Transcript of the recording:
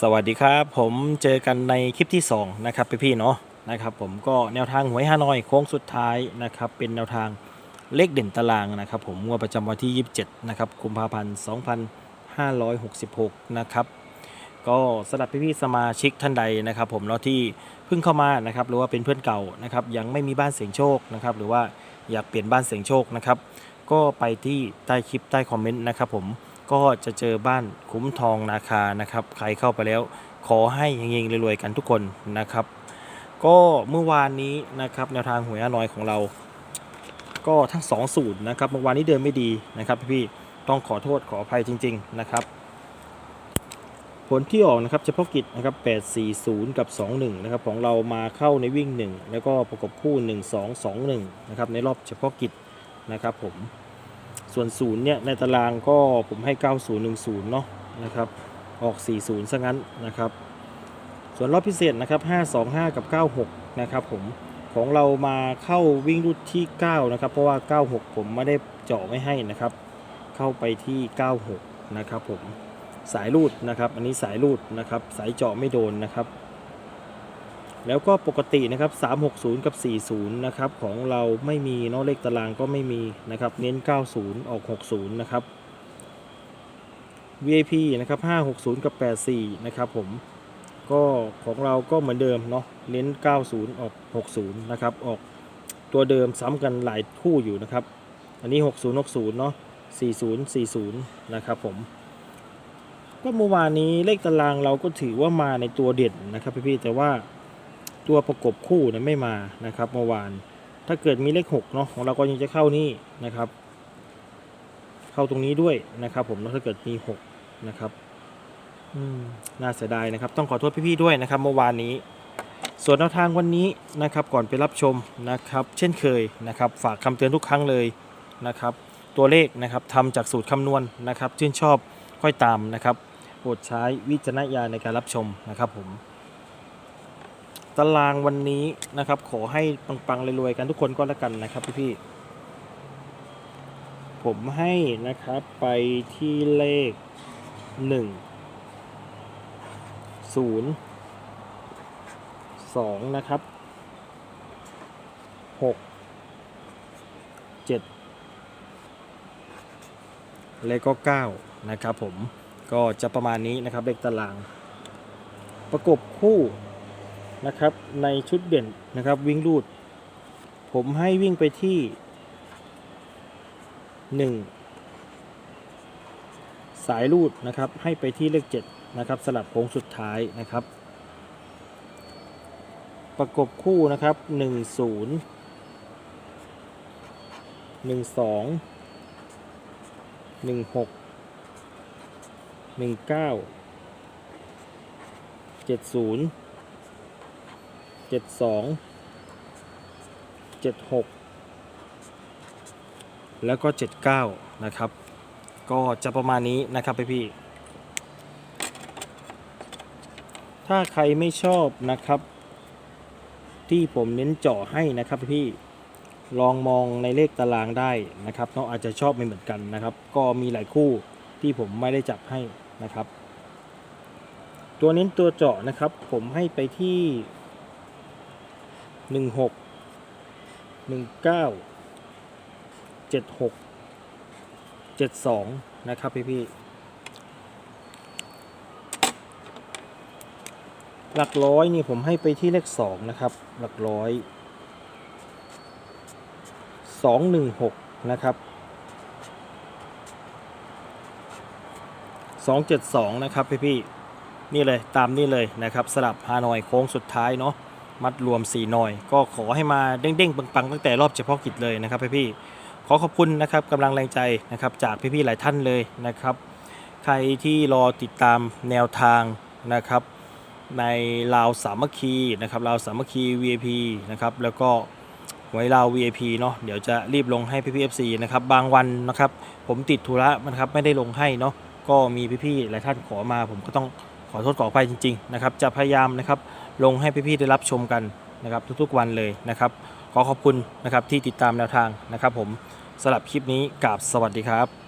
สวัสดีครับผมเจอกันในคลิปที่ 2 นะครับพี่ๆเนาะนะครับผมก็แนวทางหวยฮานอยโค้งสุดท้ายนะครับเป็นแนวทางเลขเด่นตารางนะครับผมงวดประจำวันที่ 27 นะครับกุมภาพันธ์2566 นะครับก็สำหรับพี่ๆสมาชิกท่านใดนะครับ ผมเนาะที่เพิ่งเข้ามานะครับหรือว่าเป็นเพื่อนเก่านะครับยังไม่มีบ้านเสียงโชคนะครับหรือว่าอยากเปลี่ยนบ้านเสียงโชคนะครับก็ไปที่ใต้คลิปใต้คอมเมนต์นะครับผม ก็จะเจอบ้านคุ้มทองนาคานะครับ ใครเข้าไปแล้ว ขอให้เฮงๆรวยๆกันทุกคนนะครับ ก็เมื่อวานนี้นะครับแนวทางหวยอานอยของเรา ก็ทั้ง2สูตรนะครับเมื่อวานนี้เดินไม่ดีนะครับพี่ๆต้องขอโทษขออภัยจริง ๆนะครับ ผลที่ออกนะครับเฉพาะกิจนะครับ840 กับ 21นะครับของเรามาเข้าในวิ่ง 1 แล้วก็ประกบคู่ 1 2 2 1นะครับในรอบเฉพาะกิจนะครับผม ส่วนศูนย์เนี่ยในตารางก็ผมให้ 9010 เนาะนะครับ ออก 40 ซะงั้นนะครับ ส่วนรอบพิเศษนะครับ 525 กับ 96 นะครับผมของเรามาเข้าวิ่งรูดที่ 9 นะครับ เพราะว่า 96 ผมไม่ได้เจาะไม่ให้นะครับ เข้าไปที่ 96 นะครับผมสายรูดนะครับ อันนี้สายรูดนะครับ สายเจาะไม่โดนนะครับ แล้วก็ปกตินะครับ 360 กับ 40 นะครับ ของเราไม่มีเนาะเลขตารางก็ไม่มีนะครับ เน้น 90 ออก 60 นะครับ VIP นะครับ 560 กับ 84 นะครับผม ก็ของเราก็เหมือนเดิมเนาะ เน้น 90 ออก 60 นะครับ ออกตัวเดิมซ้ำกันหลายคู่อยู่นะครับ อันนี้ 60 60 เนาะ 40 40 นะครับผมก็เมื่อวานนี้เลขตารางเราก็ถือว่ามาในตัวเด่นนะครับพี่ๆแต่ว่า ตัวประกบคู่เนะไม่มานะครับเมื่อวาน ถ้าเกิดมีเลข6เนาะของเราก็ยังจะเข้านี่นะครับ เข้าตรงนี้ด้วยนะครับ ผมแล้วถ้าเกิดมี6นะครับอืมน่าเสียดายนะครับ ต้องขอโทษพี่ๆด้วยนะครับ เมื่อวานนี้ ส่วนแนวทางวันนี้นะครับ ก่อนไปรับชมนะครับ เช่นเคยนะครับ ฝากคำเตือนทุกครั้งเลยนะครับ ตัวเลขนะครับทำจากสูตรคำนวณนะครับ ชื่นชอบค่อยตามนะครับโปรดใช้วิจารณญาณในการรับชมนะครับผม ตารางวันนี้นะครับ ขอให้ปังๆรวยๆกันทุกคนก็แล้วกันนะครับพี่ๆผมให้นะครับไปที่เลขหนึ่งศูนย์สองนะครับหกเจ็ดและก็เก้านะครับผมก็จะประมาณนี้นะครับเลขตาราง ประกบคู่ นะครับในชุดเด่นนะครับวิ่งรูด ผมให้วิ่งไปที่ 1 สายรูดนะครับให้ไปที่เลข7นะครับสลับโค้งสุดท้ายนะครับ ประกบคู่นะครับ 1 0 1 2 1 6 1 9 7 0เจ็ดสองเจ็ดหกแล้วก็เจ็ดเก้านะครับ ก็จะประมาณนี้นะครับพี่พี่ถ้าใครไม่ชอบนะครับ ที่ผมเน้นเจาะให้นะครับพี่พี่ลองมองในเลขตารางได้นะครับเนาะอาจจะชอบไม่เหมือนกันนะครับ ก็มีหลายคู่ที่ผมไม่ได้จับให้นะครับ ตัวเน้นตัวเจาะนะครับ ผมให้ไปที่ หนึ่งหกหนึ่งเก้าเจ็ดหกเจ็ดสองนะครับพี่พี่หลักร้อยนี่ผมให้ไปที่เลขสองนะครับ หลักร้อยสองหนึ่งหกนะครับสองเจ็ดสองนะครับพี่พี่นี่เลยตามนี่เลยนะครับสลับฮานอยโค้งสุดท้ายเนาะ มัดรวม 4 หน่อย ก็ขอให้มาเด้งๆปังๆตั้งแต่รอบเฉพาะกิจเลยนะครับพี่ๆขอขอบคุณนะครับกำลังแรงใจนะครับจากพี่ๆหลายท่านเลยนะครับ ใครที่รอติดตามแนวทางนะครับ ในลาวสามัคคีนะครับลาวสามัคคี VIP นะครับแล้วก็หวยลาว VIP เนาะเดี๋ยวจะรีบลงให้พี่ๆ FC นะครับบางวันนะครับ ผมติดธุระนะครับไม่ได้ลงให้เนาะก็มีพี่ๆหลายท่านขอมา ผมก็ต้องขอโทษขออภัยจริงๆนะครับจะพยายามนะครับ ลงให้พี่ๆได้รับชมกันนะครับทุกๆวันเลยนะครับ ขอขอบคุณนะครับที่ติดตามแนวทางนะครับ ผมสำหรับคลิปนี้กราบสวัสดีครับ